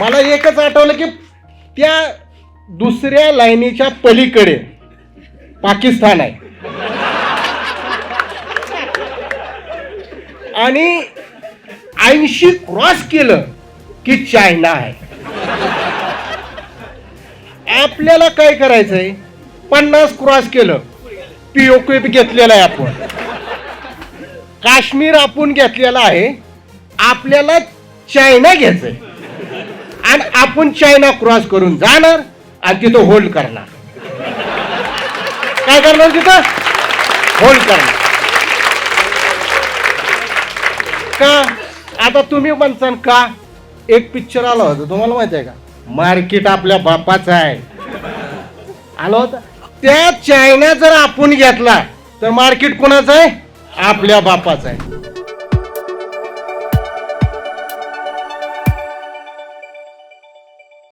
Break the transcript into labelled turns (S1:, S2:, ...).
S1: मला एकच आठवलं की त्या दुसऱ्या लाईनीच्या पलीकडे पाकिस्तान आहे. आणि ऐंशी क्रॉस केलं की चायना आहे. आपल्याला काय करायचंय? पन्नास क्रॉस केलं. पीओके घेतलेला आहे आपण. काश्मीर आपण घेतलेला आहे. आपल्याला चायना घ्यायचंय. आपण चायना क्रॉस करून जाणार आणि तिथं होल्ड करणार. काय करणार तिथं? होल्ड करणार. का? आता तुम्ही म्हणसान का? एक पिक्चर आला होता तुम्हाला माहिती आहे का? मार्केट आपल्या बापाचं आहे. आलं होतं. त्या चायना जर आपण घेतला तर मार्केट कोणाचं आहे? आपल्या बापाचं आहे.